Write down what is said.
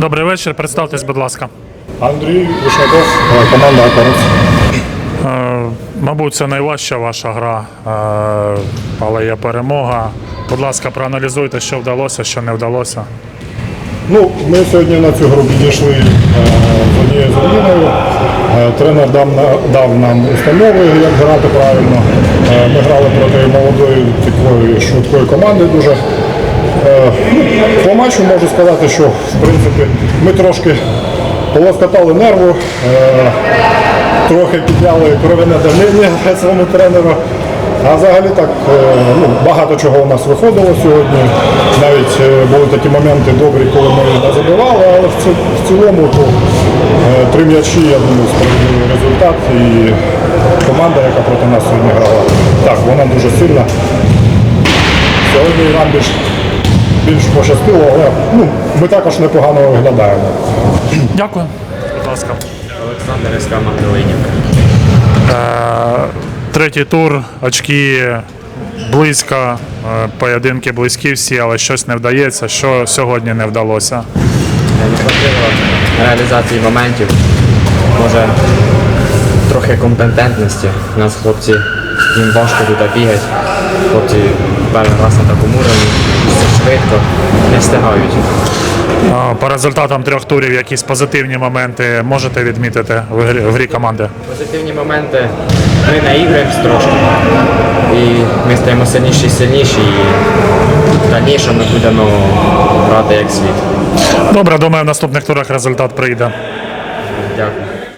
Добрий вечір, представтесь, будь ласка. Андрій Вишняков, команда Акорус. Е, Мабуть, це найважча ваша гра, е, але є перемога. Будь ласка, проаналізуйте, що вдалося, що не вдалося. Ну, ми сьогодні на цю гру підійшли е, з однією заміною. Тренер дав, дав нам установи, як грати правильно. Ми грали проти молодої такої швидкої команди дуже. Е, По матчу можу сказати, що в принципі ми трошки полоскотали нерву, е, трохи підняли кровяне давлення своєму тренеру. А взагалі так е, ну, багато чого у нас виходило сьогодні. Навіть були такі моменти добрі, коли ми не забивали, але в, цілому то, три м'ячі, я думаю, справедливий результат. І команда, яка проти нас сьогодні грала, так, вона дуже сильна. Сьогодні нам більш, більш пощастило, але ну, ми також непогано виглядаємо. Дякую. Будь ласка. Олександр СК Магдалинівка. Третій тур, очки близько, е, поєдинки близькі всі, але щось не вдається. Що сьогодні не вдалося? Не хватило реалізації моментів. Може трохи компетентності. У нас хлопці, їм важко тут бігати. Хлопці перший раз на такому уровні, все швидко, не встигають. По результатам трьох турів якісь позитивні моменти можете відмітити в грі, в грі команди? Позитивні моменти. Ми наіграємось трошки. І ми стаємо сильніші і сильніші. І в дальнішому ми будемо грати як світ. Добре, думаю, в наступних турах результат прийде. Дякую.